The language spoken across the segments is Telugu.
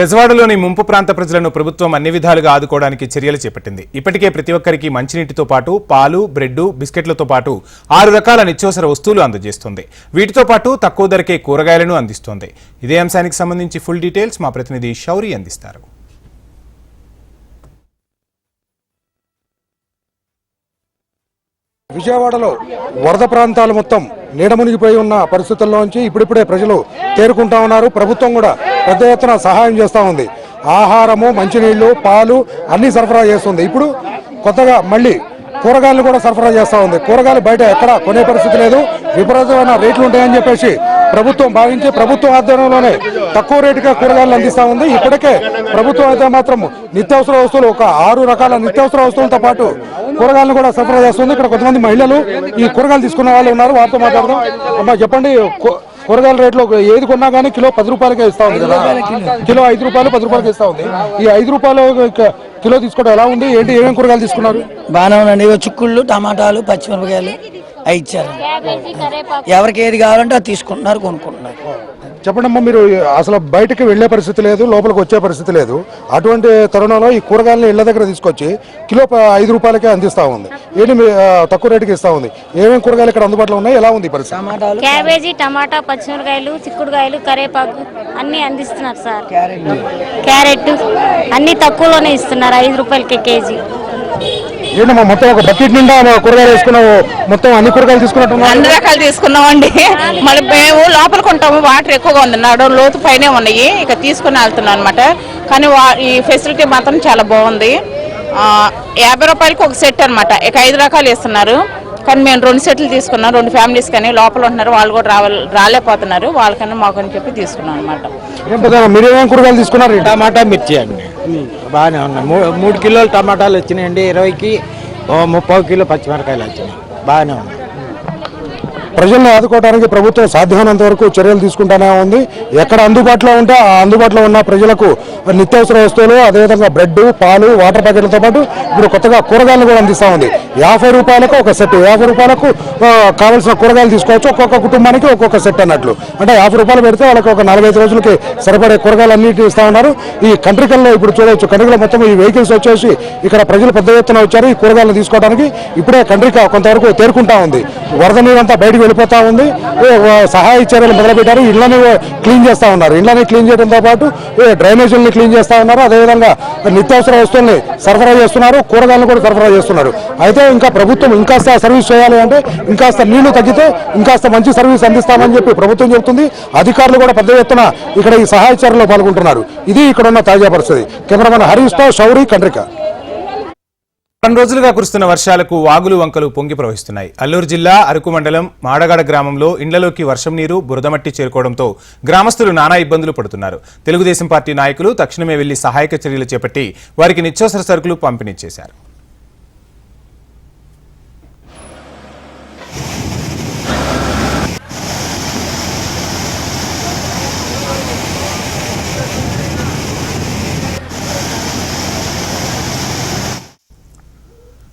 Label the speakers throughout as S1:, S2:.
S1: పెజవాడలోని ముంపు ప్రాంత ప్రజలను ప్రభుత్వం అన్ని విధాలుగా ఆదుకోవడానికి చర్యలు చేపట్టింది. ఇప్పటికే ప్రతి ఒక్కరికి మంచినీటితో పాటు పాలు బ్రెడ్ బిస్కెట్లతో పాటు ఆరు రకాల నిత్యావసర వస్తువులు అందజేస్తుంది. వీటితో పాటు తక్కువ ధరకే కూరగాయలను అందిస్తోంది. ఇదే అంశానికి సంబంధించి ఫుల్ డీటెయిల్స్ మా ప్రతినిధి శౌరి అందిస్తారు.
S2: విజయవాడలో వరద ప్రాంతాలు మొత్తం నీడ మునిగిపోయి ఉన్న పరిస్థితుల్లోంచి ఇప్పుడిప్పుడే ప్రజలు తేరుకుంటా ఉన్నారు. ప్రభుత్వం కూడా పెద్ద ఎత్తున సహాయం చేస్తూ ఉంది. ఆహారము మంచినీళ్ళు పాలు అన్నీ సరఫరా చేస్తుంది. ఇప్పుడు కొత్తగా మళ్ళీ కూరగాయలు కూడా సరఫరా చేస్తూ ఉంది. కూరగాయలు బయట ఎక్కడ కొనే పరిస్థితి లేదు. విపరీతమైన రేట్లు ఉంటాయని చెప్పేసి ప్రభుత్వం భావించి ప్రభుత్వం ఆధ్వర్యంలోనే తక్కువ రేటుగా కూరగాయలు అందిస్తూ ఉంది. ఇప్పటికే ప్రభుత్వం అయితే మాత్రం నిత్యావసర వస్తువులు ఒక ఆరు రకాల నిత్యావసర వస్తువులతో పాటు కూరగాయలను కూడా సరఫరా చేస్తుంది. ఇక్కడ కొంతమంది మహిళలు ఈ కూరగాయలు తీసుకున్న వాళ్ళు ఉన్నారు. వారితో మాట్లాడదాం. అమ్మా చెప్పండి కూరగాయల రేట్లు ఏది కొన్నా కానీ కిలో పది రూపాయలకే ఇస్తా ఉంది కదా? కిలో ఐదు రూపాయలు పది రూపాయలకి ఇస్తా ఉంది. ఈ ఐదు రూపాయలు కిలో తీసుకోవడం ఎలా ఉంది? ఏంటి ఏమేమి కూరగాయలు తీసుకున్నారు?
S3: బాగానే ఉందండి చిక్కుళ్ళు టమాటాలు పచ్చిమిరపకాయలు. ఇచ్చారు. ఎవరికి ఏది కావాలంటే అది తీసుకుంటున్నారు కొనుక్కుంటున్నారు.
S2: చెప్పండి అమ్మా మీరు అసలు బయటకు వెళ్ళే పరిస్థితి లేదు లోపలికి వచ్చే పరిస్థితి లేదు. అటువంటి తరుణంలో ఈ కూరగాయలను ఇళ్ళ దగ్గర తీసుకొచ్చి కిలో ఐదు రూపాయలకే అందిస్తా ఉంది. ఏంటి తక్కువ రేటుకి ఇస్తా ఉంది. ఏమేమి కూరగాయలు ఇక్కడ అందుబాటులో ఉన్నాయి? ఎలా ఉంది పరిస్థితి?
S3: టమాటాలు?
S4: క్యాబేజీ టమాటా పచ్చిమిరకాయలు చిక్కుడుకాయలు కరేపాకు అన్ని అందిస్తున్నారు సార్. క్యారెట్ అన్ని తక్కువలోనే ఇస్తున్నారు ఐదు రూపాయలకి కేజీ.
S2: ఏంటమ్మా మొత్తం ఒక బకెట్ నిండా కూరగాయలు వేసుకున్నావు? మొత్తం అన్ని కూరగాయలు తీసుకున్నట్టు
S5: అన్ని రకాలు తీసుకున్నాం అండి మళ్ళీ మేము లోపలికి ఉంటాము. వాటర్ ఎక్కువగా ఉంది. నడవ లోతు పైనే ఉన్నాయి. ఇక తీసుకుని వెళ్తున్నాం అనమాట కానీ వా- ఈ ఫెసిలిటీ మాత్రం చాలా బాగుంది. యాభై రూపాయలకి ఒక సెట్ అన్నమాట. ఇక ఐదు రకాలు ఇస్తున్నారు కానీ మేము రెండు సెట్లు తీసుకున్నాం. రెండు ఫ్యామిలీస్ కానీ లోపల ఉంటున్నారు. వాళ్ళు కూడా రావాలి రాలేకపోతున్నారు. వాళ్ళకన్నా మాకని చెప్పి తీసుకున్నాం అనమాట
S2: కూరగాయలు తీసుకున్నారు?
S6: టమాటా మిర్చి అండి. బాగానే ఉన్నాయి. మూ- మూడు కిలోలు టమాటాలు వచ్చినాయండి. ఇరవైకి ఓ ముప్పై కిలో పచ్చిమిరకాయలు వచ్చినాయి. బాగానే ఉన్నాయి.
S2: ప్రజల్ని ఆదుకోవడానికి ప్రభుత్వం సాధ్యమైనంత వరకు చర్యలు తీసుకుంటానే ఉంది. ఎక్కడ అందుబాటులో ఉంటే ఆ అందుబాటులో ఉన్న ప్రజలకు నిత్యావసర వస్తువులు అదేవిధంగా బ్రెడ్ పాలు వాటర్ ప్యాకెట్లతో పాటు ఇప్పుడు కొత్తగా కూరగాయలు కూడా అందిస్తా ఉంది. యాభై రూపాయలకు ఒక సెట్ యాభై రూపాయలకు కావాల్సిన కూరగాయలు తీసుకోవచ్చు. ఒక్కొక్క కుటుంబానికి ఒక్కొక్క సెట్ అన్నట్లు. అంటే యాభై రూపాయలు పెడితే వాళ్ళకి ఒక నలభై ఐదు రోజులకి సరిపడే కూరగాయలు అన్నిటి ఇస్తా ఉన్నారు. ఈ కంట్రికల్లో ఇప్పుడు చూడవచ్చు కంట్రికల్ మొత్తం ఈ వెహికల్స్ వచ్చేసి ఇక్కడ ప్రజలు పెద్ద ఎత్తున వచ్చారు ఈ కూరగాయలు తీసుకోవడానికి ఇప్పుడే కంట్రిక కొంతవరకు తేరుకుంటా ఉంది. వరద నీరంతా బయటకు వెళ్ళిపోతా ఉంది. ఓ, సహాయ చర్యలు మొదలుపెట్టారు. ఇళ్ళని క్లీన్ చేస్తా ఉన్నారు. ఇళ్ళని క్లీన్ చేయడంతో పాటు ఏ, డ్రైనేజీలను క్లీన్ చేస్తా ఉన్నారు. అదేవిధంగా నిత్యావసర వస్తువుల్ని సరఫరా చేస్తున్నారు. కూరగాయలను కూడా సరఫరా చేస్తున్నారు. అయితే ఇంకా ప్రభుత్వం ఇంకాస్త సర్వీస్ చేయాలి అంటే ఇంకాస్త నీళ్ళు తగ్గితే ఇంకాస్త మంచి సర్వీస్ అందిస్తామని చెప్పి ప్రభుత్వం చెబుతుంది. అధికారులు కూడా పెద్ద ఎత్తున ఇక్కడ ఈ సహాయ చర్యలో పాల్గొంటున్నారు. ఇది ఇక్కడ ఉన్న తాజా పరిస్థితి. కెమెరామెన్ హరీష్తో శౌరి కండ్రిక.
S1: రెండు రోజులుగా కురుస్తున్న వర్షాలకు వాగులు వంకలు పొంగి ప్రవహిస్తున్నాయి. అల్లూరు జిల్లా అరకు మండలం మాడగాడ గ్రామంలో ఇండ్లలోకి వర్షం నీరు బురదమట్టి చేరుకోవడంతో గ్రామస్తులు నానా ఇబ్బందులు పడుతున్నారు. తెలుగుదేశం పార్టీ నాయకులు తక్షణమే వెళ్ళి సహాయక చర్యలు చేపట్టి వారికి నిత్యావసర సరుకులు పంపిణీ చేశారు.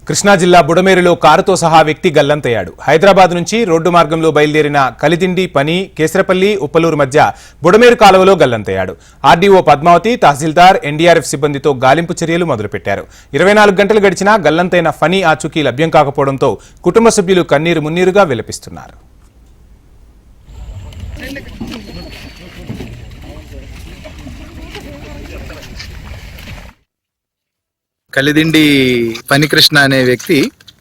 S1: కృష్ణా జిల్లా బుడమేరులో కారుతో సహా వ్యక్తి గల్లంతయ్యాడు. హైదరాబాద్ నుంచి రోడ్డు మార్గంలో బయలుదేరిన కలిదిండి పని కేసరపల్లి ఉప్పలూరు మధ్య బుడమేరు కాలువలో గల్లంతయ్యాడు. ఆర్డీఓ పద్మావతి తహసీల్దార్ ఎన్డీఆర్ఎఫ్ సిబ్బందితో గాలింపు చర్యలు మొదలుపెట్టారు. ఇరవై నాలుగు గంటలు గడిచినా గల్లంతైన ఫనీ ఆచూకీ లభ్యం కాకపోవడంతో కుటుంబ సభ్యులు కన్నీరు మున్నీరుగా విలపిస్తున్నారు.
S7: కలిదిండి పనికృష్ణ అనే వ్యక్తి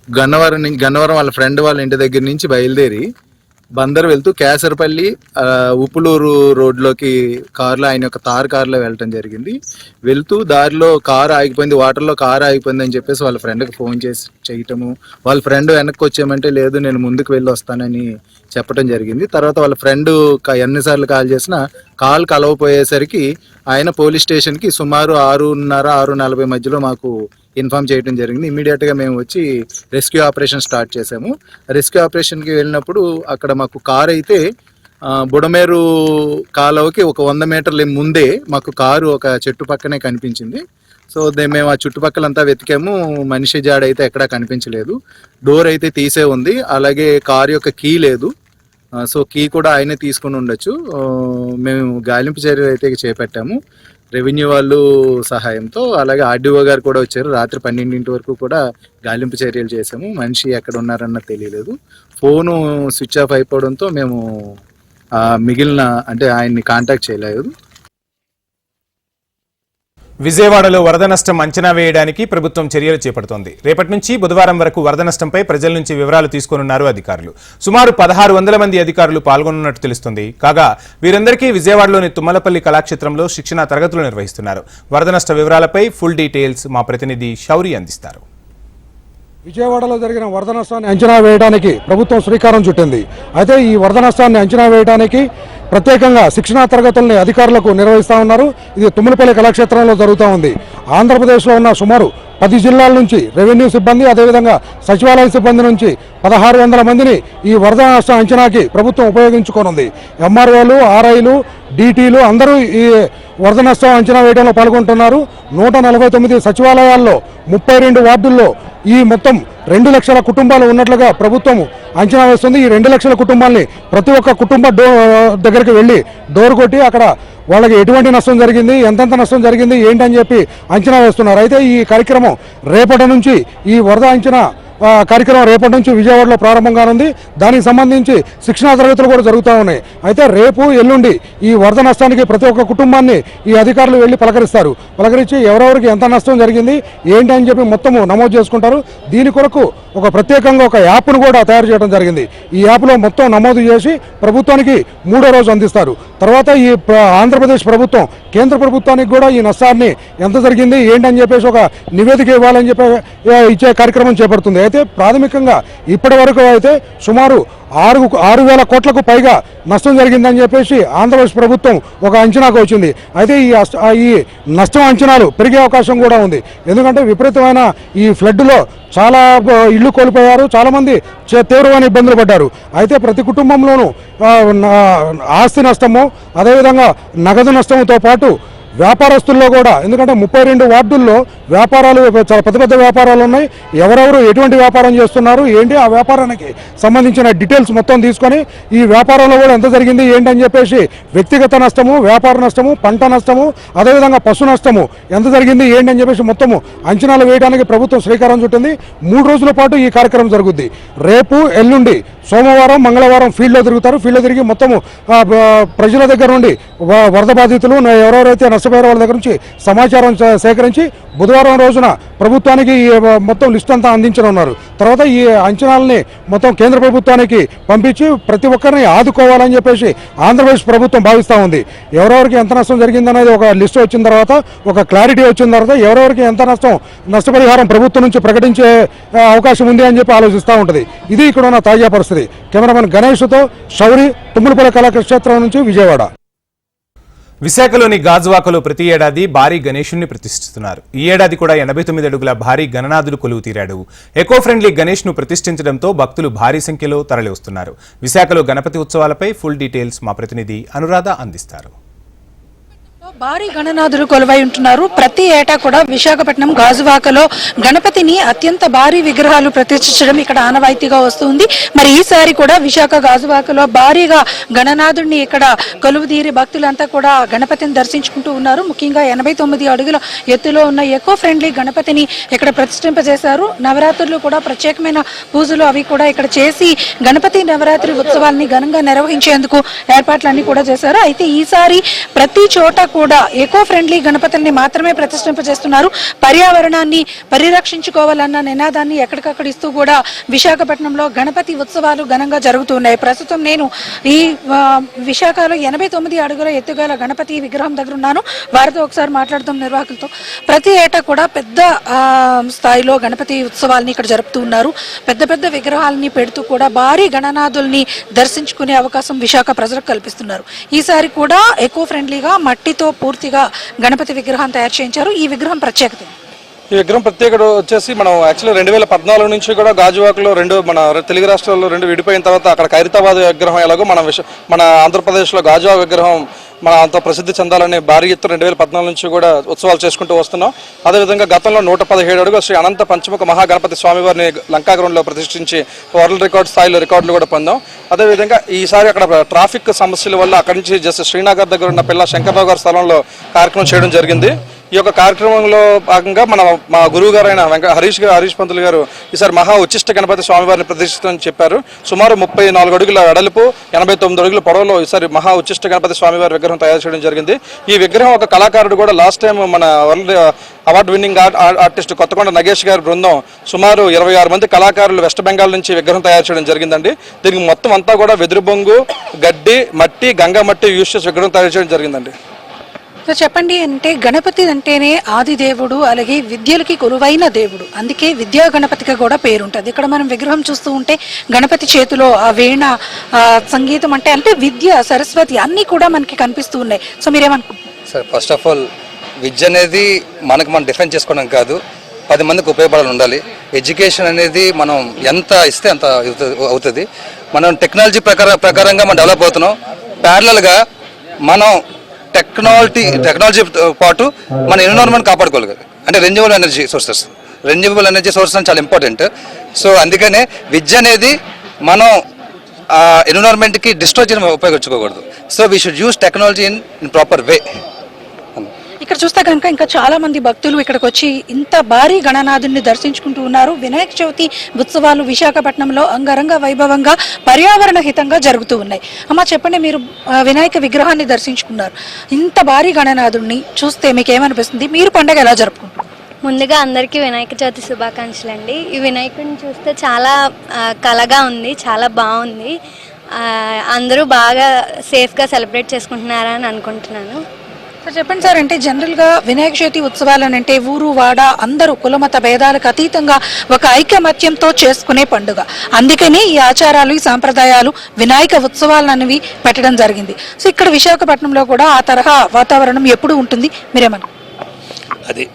S7: గన్నవరం నుంచి గన్నవరం వాళ్ళ ఫ్రెండ్ వాళ్ళ ఇంటి దగ్గర నుంచి బయలుదేరి బందర్ వెళ్తూ కేసరపల్లి ఉప్పులూరు రోడ్లోకి కారులో ఆయన యొక్క తార్ కారులో వెళ్ళటం జరిగింది. వెళ్తూ దారిలో కారు ఆగిపోయింది వాటర్లో కారు ఆగిపోయింది అని చెప్పేసి వాళ్ళ ఫ్రెండ్కి ఫోన్ చేసి చేయటము. వాళ్ళ ఫ్రెండ్ వెనక్కి వచ్చామంటే లేదు నేను ముందుకు వెళ్ళి వస్తానని చెప్పడం జరిగింది. తర్వాత వాళ్ళ ఫ్రెండ్ ఎన్నిసార్లు కాల్ చేసినా కాల్ కలవపోయేసరికి ఆయన పోలీస్ స్టేషన్కి సుమారు ఆరున్నర ఆరు నలభై మధ్యలో మాకు ఇన్ఫామ్ చేయడం జరిగింది. ఇమీడియట్గా మేము వచ్చి రెస్క్యూ ఆపరేషన్ స్టార్ట్ చేసాము రెస్క్యూ ఆపరేషన్కి వెళ్ళినప్పుడు అక్కడ మాకు కార్ అయితే బుడమేరు కాలువకి ఒక వంద మీటర్ల ముందే మాకు కారు ఒక చెట్టు పక్కనే కనిపించింది. సో మేము ఆ చుట్టుపక్కలంతా వెతికాము. మనిషి జాడ అయితే ఎక్కడా కనిపించలేదు. డోర్ అయితే తీసే ఉంది. అలాగే కారు యొక్క కీ లేదు. సో కీ కూడా ఆయనే తీసుకుని ఉండొచ్చు. మేము గాలింపు చర్యలు అయితే చేపట్టాము. రెవెన్యూ వాళ్ళు సహాయంతో అలాగే ఆర్డీఓ గారు కూడా వచ్చారు. రాత్రి పన్నెండింటి వరకు కూడా గాలింపు చర్యలు చేసాము మనిషి ఎక్కడ ఉన్నారన్న తెలియలేదు. ఫోను స్విచ్ ఆఫ్ అయిపోవడంతో మేము మిగిలిన అంటే ఆయన్ని కాంటాక్ట్ చేయలేదు.
S1: విజయవాడలో వరద నష్టం అంచనా వేయడానికి ప్రభుత్వం చర్యలు చేపడుతోంది. రేపటి నుంచి బుధవారం వరకు వరద నష్టంపై ప్రజల నుంచి వివరాలు తీసుకోనున్నారు అధికారులు. సుమారు పదహారు వందల మంది అధికారులు పాల్గొనున్నట్టు తెలుస్తుంది. కాగా వీరందరికీ విజయవాడలోని తుమ్మలపల్లి కళాక్షేత్రంలో శిక్షణా తరగతులు నిర్వహిస్తున్నారు. వరద నష్ట వివరాలపై ఫుల్ డీటెయిల్స్ మా ప్రతినిధి శౌరి అందిస్తారు.
S2: విజయవాడలో జరిగిన వరద నష్టాన్ని అంచనా వేయడానికి ప్రభుత్వం శ్రీకారం చుట్టింది. అయితే ఈ వరద నష్టాన్ని అంచనా వేయడానికి ప్రత్యేకంగా శిక్షణా తరగతుల్ని అధికారులకు నిర్వహిస్తా ఉన్నారు ఇది తుమ్మలపల్లి కళాక్షేత్రంలో జరుగుతూ ఉంది. ఆంధ్రప్రదేశ్లో ఉన్న సుమారు పది జిల్లాల నుంచి రెవెన్యూ సిబ్బంది అదేవిధంగా సచివాలయ సిబ్బంది నుంచి పదహారు వందల మందిని ఈ వరద నష్ట అంచనాకి ప్రభుత్వం ఉపయోగించుకోనుంది. ఎంఆర్ఓలు ఆర్ఐలు డీటీలు అందరూ ఈ వరద నష్టం అంచనా వేయడంలో పాల్గొంటున్నారు. నూట నలభై తొమ్మిది సచివాలయాల్లో ముప్పై రెండు వార్డుల్లో ఈ మొత్తం రెండు లక్షల కుటుంబాలు ఉన్నట్లుగా ప్రభుత్వం అంచనా వేస్తుంది. ఈ రెండు లక్షల కుటుంబాల్ని ప్రతి ఒక్క కుటుంబ డో దగ్గరికి వెళ్ళి డోర్ కొట్టి అక్కడ వాళ్ళకి ఎటువంటి నష్టం జరిగింది ఎంతెంత నష్టం జరిగింది ఏంటని చెప్పి అంచనా వేస్తున్నారు. అయితే ఈ కార్యక్రమం రేపటి నుంచి ఈ వరద అంచనా కార్యక్రమం రేపటి నుంచి విజయవాడలో ప్రారంభం కానుంది. దానికి సంబంధించి శిక్షణా తరగతులు కూడా జరుగుతూ ఉన్నాయి. అయితే రేపు ఎల్లుండి ఈ వరద నష్టానికి ప్రతి ఒక్క కుటుంబాన్ని ఈ అధికారులు వెళ్ళి పలకరిస్తారు. పలకరించి ఎవరెవరికి ఎంత నష్టం జరిగింది ఏంటి అని చెప్పి మొత్తము నమోదు చేసుకుంటారు. దీని కొరకు ఒక ప్రత్యేకంగా ఒక యాప్ను కూడా తయారు చేయడం జరిగింది. ఈ యాప్లో మొత్తం నమోదు చేసి ప్రభుత్వానికి మూడో రోజు అందిస్తారు. తర్వాత ఈ ఆంధ్రప్రదేశ్ ప్రభుత్వం కేంద్ర ప్రభుత్వానికి కూడా ఈ నష్టాన్ని ఎంత జరిగింది ఏంటని చెప్పేసి ఒక నివేదిక ఇవ్వాలని చెప్పి ఇచ్చే కార్యక్రమం చేపడుతుంది. అయితే ప్రాథమికంగా ఇప్పటి వరకు అయితే సుమారు ఆరు ఆరు వేల కోట్లకు పైగా నష్టం జరిగిందని చెప్పేసి ఆంధ్రప్రదేశ్ ప్రభుత్వం ఒక అంచనాకు వచ్చింది. అయితే ఈ ఈ నష్టం అంచనాలు పెరిగే అవకాశం కూడా ఉంది. ఎందుకంటే విపరీతమైన ఈ ఫ్లడ్లో చాలా ఇళ్ళు కోల్పోయారు. చాలామంది చే- తీవ్రమైన ఇబ్బందులు పడ్డారు. అయితే ప్రతి కుటుంబంలోనూ ఆస్తి నష్టము అదేవిధంగా నగదు నష్టంతో పాటు వ్యాపారస్తుల్లో కూడా ఎందుకంటే ముప్పై రెండు వార్డుల్లో వ్యాపారాలు చాలా పెద్ద పెద్ద వ్యాపారాలు ఉన్నాయి. ఎవరెవరు ఎటువంటి వ్యాపారం చేస్తున్నారు ఏంటి ఆ వ్యాపారానికి సంబంధించిన డీటెయిల్స్ మొత్తం తీసుకొని ఈ వ్యాపారంలో కూడా ఎంత జరిగింది ఏంటని చెప్పేసి వ్యక్తిగత నష్టము వ్యాపార నష్టము పంట నష్టము అదేవిధంగా పశు నష్టము ఎంత జరిగింది ఏంటి అని చెప్పేసి మొత్తము అంచనాలు వేయడానికి ప్రభుత్వం శ్రీకారం చుట్టింది. మూడు రోజుల పాటు ఈ కార్యక్రమం జరుగుద్ది. రేపు ఎల్లుండి సోమవారం మంగళవారం ఫీల్డ్లో తిరుగుతారు. ఫీల్డ్లో తిరిగి మొత్తము ప్రజల దగ్గర నుండి వరద బాధితులు ఎవరెవరైతే నష్టపోయారో వాళ్ళ దగ్గర నుంచి సమాచారం సేకరించి బుధవారం రోజున ప్రభుత్వానికి ఈ మొత్తం లిస్ట్ అంతా అందించనున్నారు తర్వాత ఈ అంచనాలని మొత్తం కేంద్ర ప్రభుత్వానికి పంపించి ప్రతి ఒక్కరిని ఆదుకోవాలని చెప్పేసి ఆంధ్రప్రదేశ్ ప్రభుత్వం భావిస్తూ ఉంది. ఎవరెవరికి ఎంత నష్టం జరిగిందనేది ఒక లిస్ట్ వచ్చిన తర్వాత ఒక క్లారిటీ వచ్చిన తర్వాత ఎవరెవరికి ఎంత నష్టం నష్టపరిహారం ప్రభుత్వం నుంచి ప్రకటించే అవకాశం ఉంది అని చెప్పి ఆలోచిస్తూ ఉంటుంది. ఇది ఇక్కడ ఉన్న తాజా పరిస్థితి. కెమెరామెన్ గణేష్తో శౌరి తుమ్ములపల్లి కళాక్షేత్రం నుంచి విజయవాడ.
S1: విశాఖలోని గాజువాకలో ప్రతి ఏడాది భారీ గణేషుణ్ణి ప్రతిష్ఠిస్తున్నారు. ఈ ఏడాది కూడా ఎనభై తొమ్మిది అడుగుల భారీ గణనాథులు కొలువు తీరాడు. ఎకో ఫ్రెండ్లీ గణేష్ను ప్రతిష్ఠించడంతో భక్తులు భారీ సంఖ్యలో తరలివస్తున్నారు. విశాఖలో గణపతి ఉత్సవాలపై ఫుల్ డీటెయిల్స్ మా ప్రతినిధి అనురాధ అందిస్తారు.
S8: భారీ గణనాథులు కొలువై ఉంటున్నారు. ప్రతి ఏటా కూడా విశాఖపట్నం గాజువాకలో గణపతిని అత్యంత భారీ విగ్రహాలు ప్రతిష్ఠించడం ఇక్కడ ఆనవాయితీగా వస్తుంది. మరి ఈసారి కూడా విశాఖ గాజువాకలో భారీగా గణనాథుడిని ఇక్కడ కొలువుదీరి భక్తులంతా కూడా గణపతిని దర్శించుకుంటూ ఉన్నారు. ముఖ్యంగా ఎనభై తొమ్మిది అడుగుల ఎత్తులో ఉన్న ఎకో ఫ్రెండ్లీ గణపతిని ఇక్కడ ప్రతిష్ఠింపజేశారు. నవరాత్రులు కూడా ప్రత్యేకమైన పూజలు అవి కూడా ఇక్కడ చేసి గణపతి నవరాత్రి ఉత్సవాల్ని ఘనంగా నిర్వహించేందుకు ఏర్పాట్లన్నీ కూడా చేశారు. అయితే ఈసారి ప్రతి చోట కూడా ఎకో ఫ్రెండ్లీ గణపతుల్ని మాత్రమే ప్రతిష్ఠింపజేస్తున్నారు. పర్యావరణాన్ని పరిరక్షించుకోవాలన్న నినాదాన్ని ఎక్కడికక్కడ ఇస్తూ కూడా విశాఖపట్నంలో గణపతి ఉత్సవాలు ఘనంగా జరుగుతున్నాయి. ప్రస్తుతం నేను ఈ విశాఖలో ఎనభై తొమ్మిది అడుగుల ఎత్తుగల గణపతి విగ్రహం దగ్గర ఉన్నాను వారితో ఒకసారి మాట్లాడుతాం నిర్వాహకులతో. ప్రతి ఏటా కూడా పెద్ద స్థాయిలో గణపతి ఉత్సవాల్ని ఇక్కడ జరుపుతూ ఉన్నారు. పెద్ద పెద్ద విగ్రహాలని పెడుతూ కూడా భారీ గణనాథుల్ని దర్శించుకునే అవకాశం విశాఖ ప్రజలకు కల్పిస్తున్నారు. ఈసారి కూడా ఎకో ఫ్రెండ్లీగా మట్టితో పూర్తిగా గణపతి విగ్రహం తయారు చేయించారు. ఈ విగ్రహం ప్రత్యేకత
S9: ఈ విగ్రహం ప్రత్యేకత వచ్చేసి మనం యాక్చువల్లీ రెండు వేల పద్నాలుగు నుంచి కూడా గాజువాకలో రెండు మన తెలుగు రాష్ట్రాల్లో రెండు విడిపోయిన తర్వాత అక్కడ ఖైరతాబాద్ విగ్రహం ఎలాగో మన విష మన ఆంధ్రప్రదేశ్లో గాజువాక విగ్రహం మన అంత ప్రసిద్ధి చెందాలని భారీ ఎత్తున రెండు వేల పద్నాలుగు నుంచి కూడా ఉత్సవాలు చేసుకుంటూ వస్తున్నాం. అదేవిధంగా గతంలో నూట పదిహేడు అడుగు శ్రీ అనంత పంచముఖ మహాగణపతి స్వామివారిని లంకాగ్రౌండ్లో ప్రతిష్ఠించి వరల్డ్ రికార్డ్ స్థాయిలో రికార్డులు కూడా పొందాం. అదేవిధంగా ఈసారి అక్కడ ట్రాఫిక్ సమస్యల వల్ల అక్కడి నుంచి జస్ట్ శ్రీనగర్ దగ్గర ఉన్న పిల్ల శంకర్రావు గారి స్థలంలో కార్యక్రమం చేయడం జరిగింది. ఈ యొక్క కార్యక్రమంలో భాగంగా మన మా గురువు గారైన వెంక హరీష్ గారు హరీష్ పంతులు గారు ఈసారి మహా ఉచ్చిష్ట గణపతి స్వామివారిని ప్రతిష్ఠితని చెప్పారు. సుమారు ముప్పై నాలుగు అడుగుల వెడల్పు ఎనభై తొమ్మిది అడుగుల పొడవులో ఈసారి మహా ఉచ్చిష్ట గణపతి స్వామివారి విగ్రహం తయారు చేయడం జరిగింది. ఈ విగ్రహం ఒక కళాకారుడు కూడా లాస్ట్ టైం మన world award winning artist Kothakonda Nagesh గారి బృందం సుమారు ఇరవై ఆరు మంది కళాకారులు వెస్ట్ బెంగాల్ నుంచి విగ్రహం తయారు చేయడం జరిగిందండి. దీనికి మొత్తం అంతా కూడా వెదురు బొంగు గడ్డి మట్టి గంగా మట్టి యూస్ చేసి విగ్రహం తయారు చేయడం జరిగిందండి.
S8: సో చెప్పండి అంటే గణపతి అంటేనే ఆది దేవుడు అలాగే విద్యలకి కొలువైన దేవుడు. అందుకే విద్యా గణపతిగా కూడా పేరుంటుంది ఇక్కడ మనం విగ్రహం చూస్తూ ఉంటే గణపతి చేతిలో ఆ వీణ సంగీతం అంటే అంటే విద్య సరస్వతి అన్నీ కూడా మనకి కనిపిస్తూ ఉన్నాయి. సో మీరేమనుకుంటున్నారు?
S10: సార్ ఫస్ట్ ఆఫ్ ఆల్ విద్య అనేది మనకు మనం డిఫెండ్ చేసుకోవడం కాదు. పది మందికి ఉపయోగపడాలి ఉండాలి. ఎడ్యుకేషన్ అనేది మనం ఎంత ఇస్తే అంత అవుతుంది మనం టెక్నాలజీ ప్రకార ప్రకారంగా మనం డెవలప్ అవుతున్నాం. ప్యారలల్గా మనం టెక్నాలజీ టెక్నాలజీ పాటు మన ఎన్విరాన్మెంట్ కాపాడుకోగలగాలి అంటే renewal energy sources renewable energy sources అని చాలా ఇంపార్టెంట్ సో అందుకనే విద్య అనేది మనం ఎన్విరాన్మెంట్కి డిస్ట్రాయ్ చేయడం ఉపయోగించుకోకూడదు. So we should use technology in in proper way
S8: ఇక్కడ చూస్తే కనుక ఇంకా చాలా మంది భక్తులు ఇక్కడికి వచ్చి ఇంత భారీ గణనాథుడిని దర్శించుకుంటూ ఉన్నారు. వినాయక చవితి ఉత్సవాలు విశాఖపట్నంలో అంగరంగ వైభవంగా పర్యావరణ హితంగా జరుగుతూ ఉన్నాయి. అమ్మ చెప్పండి మీరు వినాయక విగ్రహాన్ని దర్శించుకున్నారు. ఇంత భారీ గణనాథుడిని చూస్తే మీకు ఏమనిపిస్తుంది మీరు పండగ ఎలా జరుపుకుంటారు
S4: ముందుగా అందరికీ వినాయక చవితి శుభాకాంక్షలు అండి ఈ వినాయకుడిని చూస్తే చాలా కలగా ఉంది చాలా బాగుంది. అందరూ బాగా సేఫ్గా సెలబ్రేట్ చేసుకుంటున్నారని అనుకుంటున్నాను.
S8: చెప్పండి సార్ అంటే జనరల్గా వినాయక చవితి ఉత్సవాలు అంటే ఊరు వాడ అందరూ కులమత భేదాలకు అతీతంగా ఒక ఐకమత్యంతో చేసుకునే పండుగ. అందుకని ఈ ఆచారాలు ఈ సాంప్రదాయాలు వినాయక ఉత్సవాలు అనేవి పెట్టడం జరిగింది. సో ఇక్కడ విశాఖపట్నంలో కూడా ఆ తరహా వాతావరణం ఎప్పుడు ఉంటుంది మీరేమన్నా
S11: అది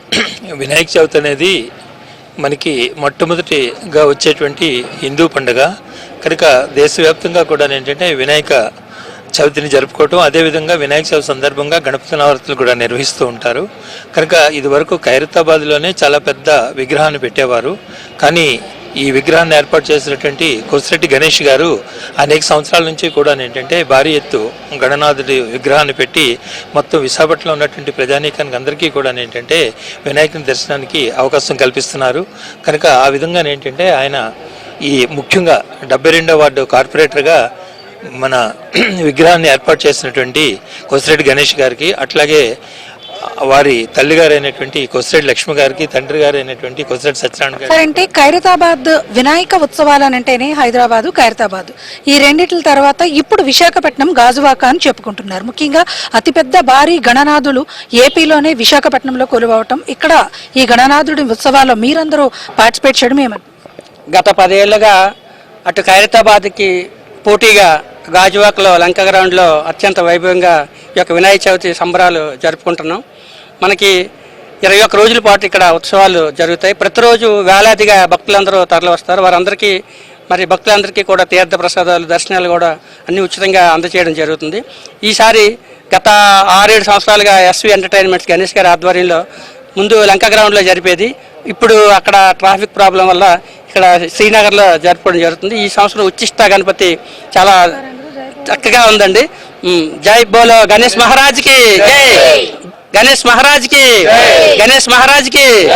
S11: వినాయక చవితి అనేది మనకి మొట్టమొదటిగా వచ్చేటువంటి హిందూ పండుగ. కనుక దేశవ్యాప్తంగా కూడా ఏంటంటే వినాయక చవితిని జరుపుకోవటం అదేవిధంగా వినాయక చవితి సందర్భంగా గణపతి నవరాత్రులు కూడా నిర్వహిస్తూ ఉంటారు. కనుక ఇదివరకు ఖైరతాబాద్లోనే చాలా పెద్ద విగ్రహాన్ని పెట్టేవారు. కానీ ఈ విగ్రహాన్ని ఏర్పాటు చేసినటువంటి కొసిరెడ్డి గణేష్ గారు అనేక సంవత్సరాల నుంచి కూడా ఏంటంటే భారీ ఎత్తు గణనాథుడి విగ్రహాన్ని పెట్టి మొత్తం విశాఖపట్నంలో ఉన్నటువంటి ప్రజానీకానికి అందరికీ కూడా ఏంటంటే వినాయకుని దర్శనానికి అవకాశం కల్పిస్తున్నారు. కనుక ఆ విధంగా ఏంటంటే ఆయన ఈ ముఖ్యంగా డెబ్బై రెండో వార్డు కార్పొరేటర్గా మన విగ్రహాన్ని ఏర్పాటు చేసినటువంటి కొసిరెడ్డి గణేష్ గారికి అట్లాగే వారి తల్లిగారు అయినటువంటి కొసిరెడ్డి లక్ష్మి గారికి తండ్రి గారు అయినటువంటి కొసిరెడ్డి సత్యనారాయణ
S8: సార్ అంటే ఖైరతాబాద్ వినాయక ఉత్సవాలు అని అంటేనే హైదరాబాదు ఖైరతాబాద్. ఈ రెండిట్ల తర్వాత ఇప్పుడు విశాఖపట్నం గాజువాక అని చెప్పుకుంటున్నారు. ముఖ్యంగా అతిపెద్ద భారీ గణనాథులు ఏపీలోనే విశాఖపట్నంలో కొలువవటం. ఇక్కడ ఈ గణనాథుడి ఉత్సవాల్లో మీరందరూ పార్టిసిపేట్ చేయడం ఏమని
S3: గత పదేళ్ళుగా అటు ఖైరతాబాద్కి పోటీగా గాజువాకలో లంక గ్రౌండ్లో అత్యంత వైభవంగా ఈ యొక్క వినాయక చవితి సంబరాలు జరుపుకుంటున్నాం. మనకి ఇరవై ఒక్క రోజుల పాటు ఇక్కడ ఉత్సవాలు జరుగుతాయి. ప్రతిరోజు వేలాదిగా భక్తులందరూ తరలి వస్తారు. వారందరికీ మరి భక్తులందరికీ కూడా తీర్థ ప్రసాదాలు దర్శనాలు కూడా అన్ని ఉచితంగా అందచేయడం జరుగుతుంది. ఈసారి గత ఆరేడు సంవత్సరాలుగా ఎస్వి ఎంటర్టైన్మెంట్స్ గణేష్ గారి ఆధ్వర్యంలో ముందు లంక గ్రౌండ్లో జరిపేది. ఇప్పుడు అక్కడ ట్రాఫిక్ ప్రాబ్లం వల్ల ఇక్కడ శ్రీనగర్లో జరుపుకోవడం జరుగుతుంది. ఈ సంవత్సరం ఉచ్చిష్ట గణపతి చాలా చక్కగా ఉందండి. జై బోలో గణేష్ మహారాజ్కి. జై. గణేష్ మహారాజ్కి. గణేష్ మహారాజ్కి.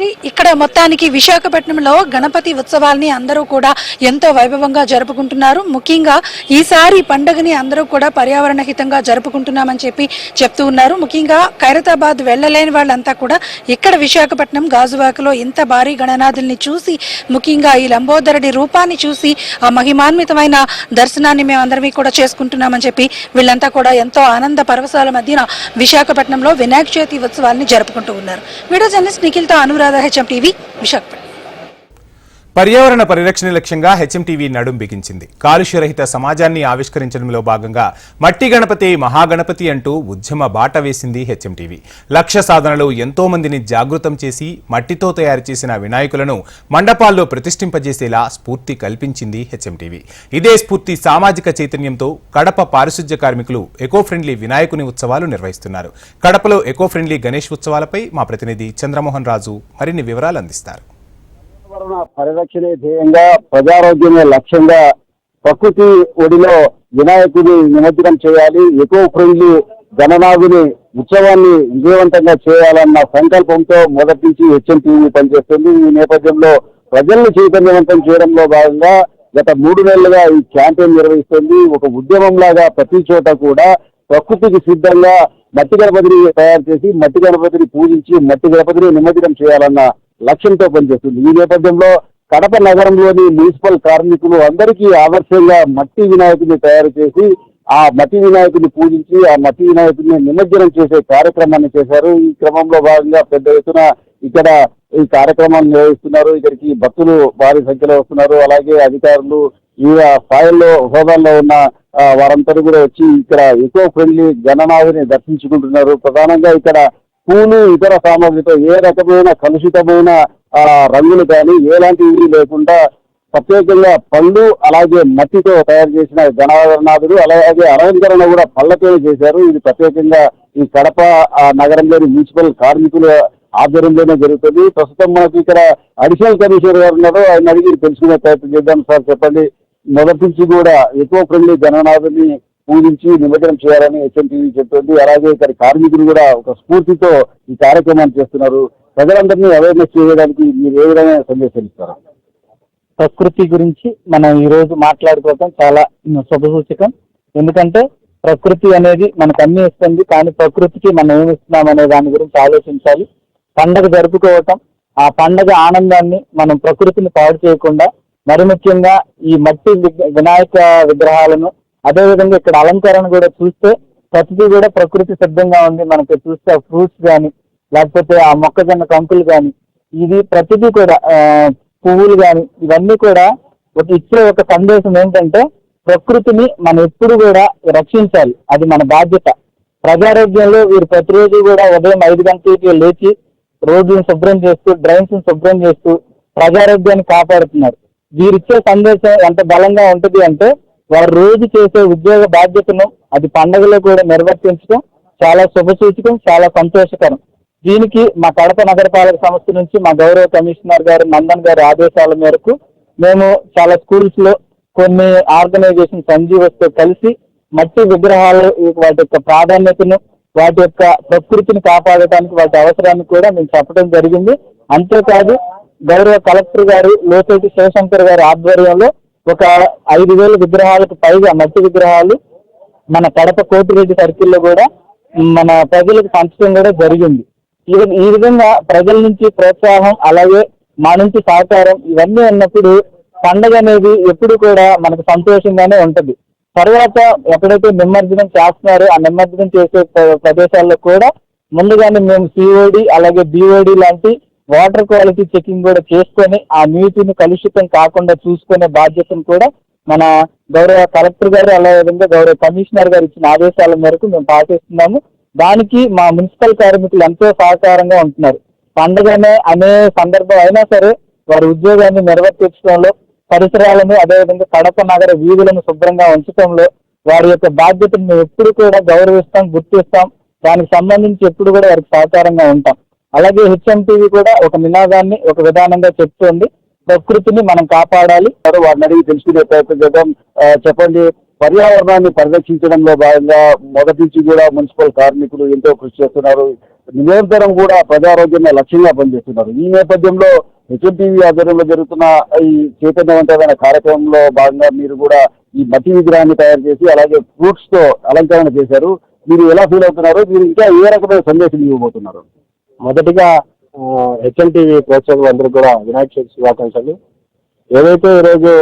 S8: ఇది ఇక్కడ మొత్తానికి విశాఖపట్నంలో గణపతి ఉత్సవాల్ని అందరూ కూడా ఎంతో వైభవంగా జరుపుకుంటున్నారు. ముఖ్యంగా ఈసారి పండుగని అందరూ కూడా పర్యావరణ హితంగా జరుపుకుంటున్నామని చెప్పి చెప్తూ ఉన్నారు. ముఖ్యంగా ఖైరతాబాద్ వెళ్ళలేని వాళ్ళంతా కూడా ఇక్కడ విశాఖపట్నం గాజువాకలో ఇంత భారీ గణనాథుల్ని చూసి ముఖ్యంగా ఈ లంబోదరుడి రూపాన్ని చూసి ఆ మహిమాన్వితమైన దర్శనాన్ని మేమందరం కూడా చేసుకుంటున్నామని చెప్పి వీళ్ళంతా కూడా ఎంతో ఆనంద పరవశాల మధ్యన విశాఖపట్నంలో వినాయక చవితి ఉత్సవాల్ని జరుపుకుంటూ ఉన్నారు. వీడియో జర్నలిస్ట్ నిఖిల్తో అనురాధ హెచ్ఎం టీవీ విశాఖపట్నం
S1: పర్యావరణ పరిరక్షణ లక్ష్యంగా హెచ్ఎంటీవీ నడుం బిగించింది. కాలుష్యరహిత సమాజాన్ని ఆవిష్కరించడంలో భాగంగా మట్టి గణపతి మహాగణపతి అంటూ ఉద్యమ బాట వేసింది హెచ్ఎంటీవీ. లక్ష్య సాధనలో ఎంతో మందిని జాగృతం చేసి మట్టితో తయారు చేసిన వినాయకులను మండపాల్లో ప్రతిష్ఠింపజేసేలా స్ఫూర్తి కల్పించింది హెచ్ఎంటీవీ. ఇదే స్ఫూర్తి సామాజిక చైతన్యంతో కడప పారిశుధ్య కార్మికులు ఎకో ఫ్రెండ్లీ వినాయకుని ఉత్సవాలు నిర్వహిస్తున్నారు. కడపలో ఎకో ఫ్రెండ్లీ గణేష్ ఉత్సవాలపై మా ప్రతినిధి చంద్రమోహన్ రాజు మరిన్ని వివరాలు అందిస్తారు.
S12: పర్యావరణ పరిరక్షణే ధ్యేయంగా ప్రజారోగ్యమే లక్ష్యంగా ప్రకృతి ఒడిలో వినాయకుడి నిమజ్జనం చేయాలి. ఎకో ఫ్రెండ్లీ గణనాథుని ఉత్సవాన్ని విజయవంతంగా చేయాలన్న సంకల్పంతో మొదటి నుంచి హెచ్ఎంటీవీ పనిచేస్తుంది. ఈ నేపథ్యంలో ప్రజల్ని చైతన్యవంతం చేయడంలో భాగంగా గత మూడు నెలలుగా ఈ క్యాంపెయిన్ నిర్వహిస్తుంది. ఒక ఉద్యమం లాగా ప్రతి చోట కూడా ప్రకృతికి సిద్ధంగా మట్టి గణపతిని తయారు చేసి మట్టి గణపతిని పూజించి మట్టి గణపతిని నిమజ్జనం చేయాలన్న లక్ష్యంతో పనిచేస్తుంది. ఈ నేపథ్యంలో కడప నగరంలోని మున్సిపల్ కార్మికులు అందరికీ ఆదర్శంగా మట్టి వినాయకుడిని తయారు చేసి ఆ మట్టి వినాయకుడిని పూజించి ఆ మట్టి వినాయకుడిని నిమజ్జనం చేసే కార్యక్రమాన్ని చేశారు. ఈ క్రమంలో భాగంగా పెద్ద ఎత్తున ఇక్కడ ఈ కార్యక్రమాన్ని నిర్వహిస్తున్నారు. ఇక్కడికి భక్తులు భారీ సంఖ్యలో వస్తున్నారు. అలాగే అధికారులు వివిధ స్థాయిల్లో హోదాల్లో ఉన్న వారందరూ కూడా వచ్చి ఇక్కడ ఎకో ఫ్రెండ్లీ గణనాథుని దర్శించుకుంటున్నారు. ప్రధానంగా ఇక్కడ పూలు ఇతర సామాగ్రితో ఏ రకమైన కలుషితమైన ఆ, రంగులు కానీ ఎలాంటివి లేకుండా ప్రత్యేకంగా పళ్ళు అలాగే మట్టితో తయారు చేసిన గణాధనాథుడు అలాగే అలంకరణ కూడా పళ్ళతో చేశారు. ఇది ప్రత్యేకంగా ఈ కడప ఆ, నగరంలోని మున్సిపల్ కార్మికుల ఆధ్వర్యంలోనే జరుగుతుంది. ప్రస్తుతం మనకి ఇక్కడ అడిషనల్ కమిషనర్ గారు ఉన్నారు. ఆయన అడిగి తెలుసుకునే ప్రయత్నం చేద్దాం సార్ చెప్పండి. మొదటి నుంచి కూడా ఎక్కువ ఫ్రెండ్లీ గణనాథుని పూజించి నిమజ్జనం చేయాలని హెచ్ఎంటీవీ చెప్తుంది. అలాగే ఇక్కడ కార్మికులు కూడా ఒక స్ఫూర్తితో ఈ కార్యక్రమాన్ని చేస్తున్నారు. ప్రజలందరినీ అవేర్నెస్ చేయడానికి మీరు ఏ విధమైన సందేశం ఇస్తారు?
S13: ప్రకృతి గురించి మనం ఈ రోజు మాట్లాడుకోవటం చాలా శుభసూచకం. ఎందుకంటే ప్రకృతి అనేది మనకు అన్ని ఇస్తుంది కానీ ప్రకృతికి మనం ఏమి ఇస్తున్నాం అనే దాని గురించి ఆలోచించాలి. పండగ జరుపుకోవటం ఆ పండగ ఆనందాన్ని మనం ప్రకృతిని పాడు చేయకుండా మరి ముఖ్యంగా ఈ మట్టి వినాయక విగ్రహాలను అదేవిధంగా ఇక్కడ అలంకరణ కూడా చూస్తే ప్రతిదీ కూడా ప్రకృతి సిద్ధంగా ఉంది. మనకి చూస్తే ఫ్రూట్స్ కానీ లేకపోతే ఆ మొక్కజొన్న కంకులు కానీ ఇది ప్రతిదీ కూడా పువ్వులు కానీ ఇవన్నీ కూడా ఒక ఇచ్చే ఒక సందేశం ఏంటంటే ప్రకృతిని మనం ఎప్పుడు కూడా రక్షించాలి. అది మన బాధ్యత. ప్రజారోగ్యంలో వీరు ప్రతిరోజు కూడా ఉదయం ఐదు గంటలకి లేచి రోడ్లను శుభ్రం చేస్తూ డ్రైన్స్ శుభ్రం చేస్తూ ప్రజారోగ్యాన్ని కాపాడుతున్నారు. వీరిచ్చే సందేశం ఎంత బలంగా ఉంటుంది అంటే వారు రోజు చేసే ఉద్యోగ బాధ్యతను అది పండగలో కూడా నిర్వర్తించడం చాలా శుభసూచకం చాలా సంతోషకరం. దీనికి మా కడప నగరపాలక సంస్థ నుంచి మా గౌరవ కమిషనర్ గారు నందన్ గారి ఆదేశాల మేరకు మేము చాలా స్కూల్స్లో కొన్ని ఆర్గనైజేషన్ సంజీవస్తో కలిసి మట్టి విగ్రహాలు వాటి యొక్క ప్రాధాన్యతను వాటి యొక్క ప్రకృతిని కాపాడటానికి వాటి అవసరాన్ని కూడా మేము చెప్పడం జరిగింది. అంతేకాదు గౌరవ కలెక్టర్ గారు లోతేటి శివశంకర్ గారి ఆధ్వర్యంలో ఒక ఐదు వేల విగ్రహాలకు పైగా మట్టి విగ్రహాలు మన కడప కోటిరెడ్డి సర్కిల్లో కూడా మన ప్రజలకు పంచడం కూడా జరిగింది. ఈ విధంగా ప్రజల నుంచి ప్రోత్సాహం అలాగే మా నుంచి సహకారం ఇవన్నీ ఉన్నప్పుడు పండగ అనేది ఎప్పుడు కూడా మనకు సంతోషంగానే ఉంటది. తర్వాత ఎక్కడైతే నిమజ్జనం చేస్తున్నారో ఆ నిమజ్జనం చేసే ప్ర- ప్రదేశాల్లో కూడా ముందుగానే మేము సిఓడి అలాగే బిఓడి లాంటి వాటర్ క్వాలిటీ చెకింగ్ కూడా చేసుకొని ఆ నీటిని కలుషితం కాకుండా చూసుకునే బాధ్యతను కూడా మన గౌరవ కలెక్టర్ గారు అలాగే గౌరవ కమిషనర్ గారు ఇచ్చిన ఆదేశాల మేరకు మేము పాటిస్తున్నాము. దానికి మా మున్సిపల్ కార్మికులు ఎంతో సహకారంగా ఉంటున్నారు. పండగనే అనే సందర్భం అయినా సరే వారి ఉద్యోగాన్ని నిర్వర్తించడంలో పరిసరాలను అదేవిధంగా కడప నగర వీధులను శుభ్రంగా ఉంచడంలో వారి యొక్క బాధ్యతను మేము ఎప్పుడు కూడా గౌరవిస్తాం గుర్తిస్తాం. దానికి సంబంధించి ఎప్పుడు కూడా వారికి సహకారంగా ఉంటాం. అలాగే హెచ్ఎంటీవీ కూడా ఒక నినాదాన్ని ఒక విధానంగా చెప్తోంది. ప్రకృతిని మనం కాపాడాలి.
S12: వారిని అడిగి తెలుసుకునే ప్రయత్నం చేద్దాం. చెప్పండి. పర్యావరణాన్ని పరిరక్షించడంలో భాగంగా మొదటి నుంచి కూడా మున్సిపల్ కార్మికులు ఎంతో కృషి చేస్తున్నారు. నిరంతరం కూడా ప్రజారోగ్యమే లక్ష్యంగా పనిచేస్తున్నారు. ఈ నేపథ్యంలో హెచ్ఎంటీవీ ఆధ్వర్యంలో జరుగుతున్న ఈ చైతన్యవంతమైన కార్యక్రమంలో భాగంగా మీరు కూడా ఈ మట్టి విగ్రహాన్ని తయారు చేసి అలాగే ఫ్రూట్స్తో అలంకరణ చేశారు. మీరు ఎలా ఫీల్ అవుతున్నారు? మీరు ఇంకా ఏ రకమైన సందేశం ఇవ్వబోతున్నారు?
S2: మొదటిగా హెచ్ఎంటీవీ ప్రేక్షకులందరూ కూడా వినాయక చవితి శుభాకాంక్షలు. ఏదైతే ఈరోజు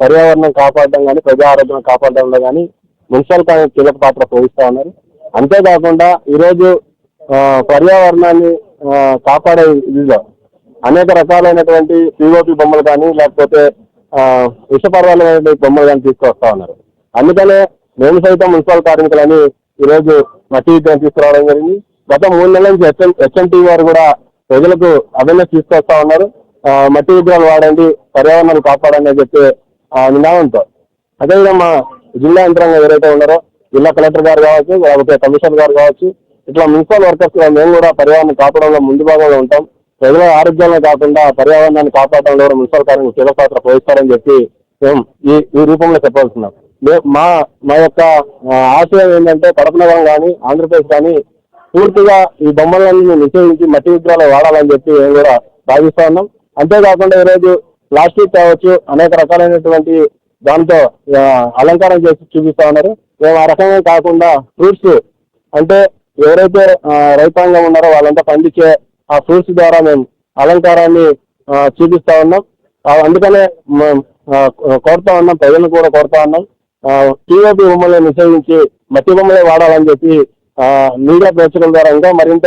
S2: పర్యావరణం కాపాడడం కానీ ప్రజా ఆరోగ్యం కాపాడడంలో కానీ మున్సిపల్ కాలేజ్ కీలక పాత్ర పోషిస్తా ఉన్నారు. అంతేకాకుండా ఈరోజు పర్యావరణాన్ని కాపాడే ఇదిలో
S12: అనేక రకాలైనటువంటి పీఓపి బొమ్మలు కానీ లేకపోతే విషపర్వాలైనటువంటి బొమ్మలు కానీ తీసుకొస్తా ఉన్నారు. అందుకనే మేము సైతం మున్సిపల్ కార్మికులని ఈరోజు మట్టి విద్యను తీసుకురావడం జరిగింది. గత మూడు నెలల నుంచి హెచ్ఎం హెచ్ఎంటీ వారు కూడా ప్రజలకు అవేర్నెస్ తీసుకొస్తా ఉన్నారు. మట్టి విగ్రహాలు వాడండి పర్యావరణాన్ని కాపాడండి అని చెప్పి నినాదంతో. అదేవిధంగా మా జిల్లా యంత్రాంగం ఎవరైతే ఉన్నారో జిల్లా కలెక్టర్ గారు కావచ్చు లేకపోతే కమిషనర్ గారు కావచ్చు ఇట్లా మున్సిపల్ వర్కర్స్ మేము కూడా పర్యావరణం కాపాడంలో ముందు భాగంలో ఉంటాం. ప్రజల ఆరోగ్యాలే కాకుండా పర్యావరణాన్ని కాపాడడంలో కూడా మున్సిపల్ కార్మికులు కీలక పాత్ర పోయిస్తారని చెప్పి మేము ఈ ఈ రూపంలో చెప్పాల్స్తున్నాం మే- మా మా యొక్క ఆశయం ఏంటంటే కడప నగరం కానీ ఆంధ్రప్రదేశ్ కానీ పూర్తిగా ఈ బొమ్మలన్నీ నిషేధించి మట్టి విగ్రహాలు వాడాలని చెప్పి మేము కూడా భావిస్తా ఉన్నాం. అంతేకాకుండా ఈరోజు ప్లాస్టిక్ కావచ్చు అనేక రకాలైనటువంటి దాంతో అలంకారం చేసి చూపిస్తా ఉన్నారు. మేము ఆ రకంగా కాకుండా ఫ్రూట్స్ అంటే ఎవరైతే రైతాంగం ఉన్నారో వాళ్ళంతా పండించే ఆ ఫ్రూట్స్ ద్వారా మేము అలంకారాన్ని చూపిస్తా ఉన్నాం. అందుకనే మేము కోరుతా ఉన్నాం ప్రజలను కూడా కోరుతా ఉన్నాం. టీఓపీ బొమ్మలు నిషేధించి మట్టి బొమ్మలే వాడాలని చెప్పి మీడియా ప్రేక్షకుల ద్వారా ఇంకా మరింత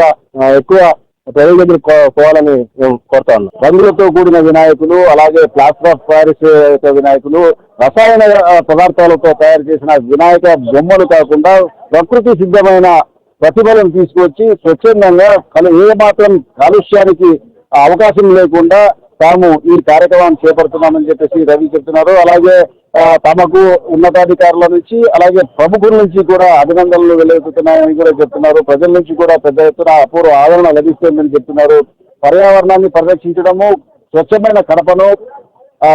S12: ఎక్కువ ప్రజల దగ్గర పోవాలని మేము కోరుతా ఉన్నాం. రంగులతో కూడిన వినాయకులు అలాగే ప్లాస్టర్ ఆఫ్ ప్యారిస్ వినాయకులు రసాయన పదార్థాలతో తయారు చేసిన వినాయక బొమ్మలు కాకుండా ప్రకృతి సిద్ధమైన ప్రతిఫలం తీసుకొచ్చి స్వచ్ఛందంగా కలు ఏ మాత్రం కాలుష్యానికి అవకాశం లేకుండా తాము ఈ కార్యక్రమాన్ని చేపడుతున్నామని చెప్పేసి రవి చెప్తున్నారు. అలాగే తమకు ఉన్నతాధికారుల నుంచి అలాగే ప్రముఖుల నుంచి కూడా అభినందనలు వెలువెత్తుతున్నాయని కూడా చెప్తున్నారు. ప్రజల నుంచి కూడా పెద్ద ఎత్తున అపూర్వ ఆదరణ లభిస్తుందని చెప్తున్నారు. పర్యావరణాన్ని పరిరక్షించడము స్వచ్ఛమైన కడపను ఆ,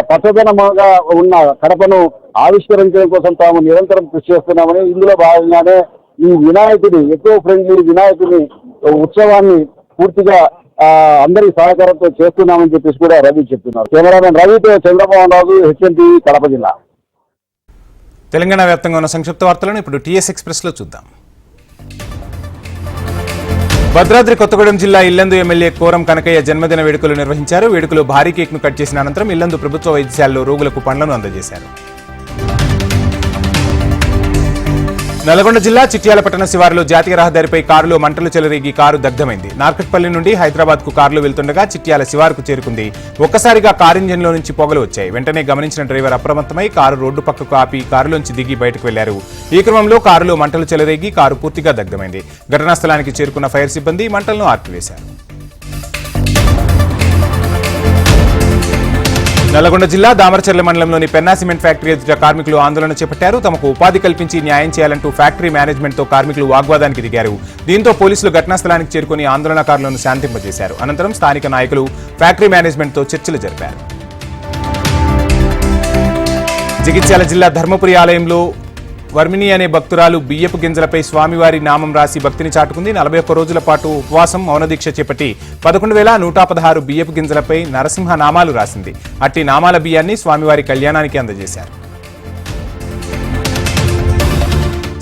S12: ఉన్న కడపను ఆవిష్కరించడం కోసం తాము నిరంతరం కృషి చేస్తున్నామని ఇందులో భాగంగానే ఈ వినాయకుడి ఎక్కువ ఫ్రెండ్లీ వినాయకుని ఉత్సవాన్ని పూర్తిగా అందరి సహకారంతో చేస్తున్నామని చెప్పేసి కూడా రవి చెప్తున్నారు. కెమెరామెన్ రవితో చంద్రమోహన్ రాజు హెచ్ఎం కడప జిల్లా.
S1: తెలంగాణ వ్యాప్తంగా ఉన్న సంక్షిప్త వార్తలను ఇప్పుడు టీఎస్ ఎక్స్ప్రెస్లో చూద్దాం. భద్రాద్రి కొత్తగూడెం జిల్లా ఇల్లందు ఎమ్మెల్యే కోరం కనకయ్య జన్మదిన వేడుకలు నిర్వహించారు. వేడుకలు భారీ కేక్ను కట్ చేసిన అనంతరం ఇల్లందు ప్రభుత్వ వైద్యశాలలో రోగులకు పండ్లను అందజేశారు. నల్గొండ జిల్లా చిట్యాల పట్టణ శివారులో జాతీయ రహదారిపై కారులో మంటలు చెలరేగి కారు దగ్ధమైంది. నార్కట్పల్లి నుండి హైదరాబాద్కు కారులో వెళ్తుండగా చిట్యాల శివారుకు చేరుకుంది. ఒక్కసారిగా కారు ఇంజన్లో నుంచి పొగలు వచ్చాయి. వెంటనే గమనించిన డ్రైవర్ అప్రమత్తమై కారు రోడ్డు పక్కకు ఆపి కారులోంచి దిగి బయటకు వెళ్ళారు. ఈ క్రమంలో కారులో మంటలు చెలరేగి కారు పూర్తిగా దగ్ధమైంది. ఘటనా స్థలానికి చేరుకున్న ఫైర్ సిబ్బంది మంటలను ఆర్పివేశారు. నల్లగొండ జిల్లా దామరచర్ల మండలంలోని పెన్నా సిమెంట్ ఫ్యాక్టరీ ఎదుట కార్మికులు ఆందోళన చేపట్టారు. తమకు ఉపాధి కల్పించి న్యాయం చేయాలంటూ ఫ్యాక్టరీ మేనేజ్మెంట్తో కార్మికులు వాగ్వాదానికి దిగారు. దీంతో పోలీసులు ఘటనా స్థలానికి చేరుకుని ఆందోళనకారులను శాంతింపజేశారు. అనంతరం స్థానిక నాయకులు ఫ్యాక్టరీ మేనేజ్మెంట్తో చర్చలు జరిపారు. జగిత్యాల జిల్లా ధర్మపురి ఆలయంలో వర్మిణి అనే భక్తురాలు బియ్యపు గింజలపై స్వామివారి నామం రాసి భక్తిని చాటుకుంది. నలభై ఒక్క రోజుల పాటు ఉపవాసం మౌనదీక్ష చేపట్టి పదకొండు వేల నూట పదహారు బియ్యపు గింజలపై నరసింహ నామాలు రాసింది. అట్టి నామాల బియ్యాన్ని స్వామివారి కళ్యాణానికి అందజేశారు.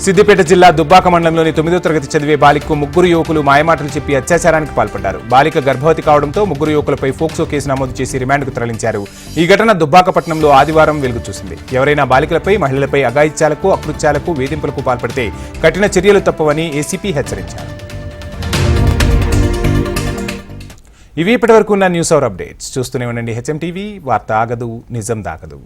S1: సిద్దిపేట జిల్లా దుబ్బాక మండలంలోని తొమ్మిదో తరగతి చదివే బాలికకు ముగ్గురు యువకులు మాయమాటలు చెప్పి అత్యాచారానికి పాల్పడ్డారు. బాలిక గర్భవతి కావడంతో ముగ్గురు యువకులపై ఫోక్సో కేసు నమోదు చేసి రిమాండ్కు తరలించారు. ఈ ఘటన దుబ్బాకపట్నంలో ఆదివారం వెలుగు చూసింది. ఎవరైనా బాలికలపై మహిళలపై అగాయిత్యాలకు అకృత్యాలకు వేధింపులకు పాల్పడితే కఠిన చర్యలు తప్పవని ఏసీపీ హెచ్చరించారు. ఇవి ఇప్పటివరకు ఉన్న న్యూస్ అవర్ అప్డేట్స్. చూస్తూనే ఉండండి హెచ్ఎం టీవీ. వార్త ఆగదు నిజం దాగదు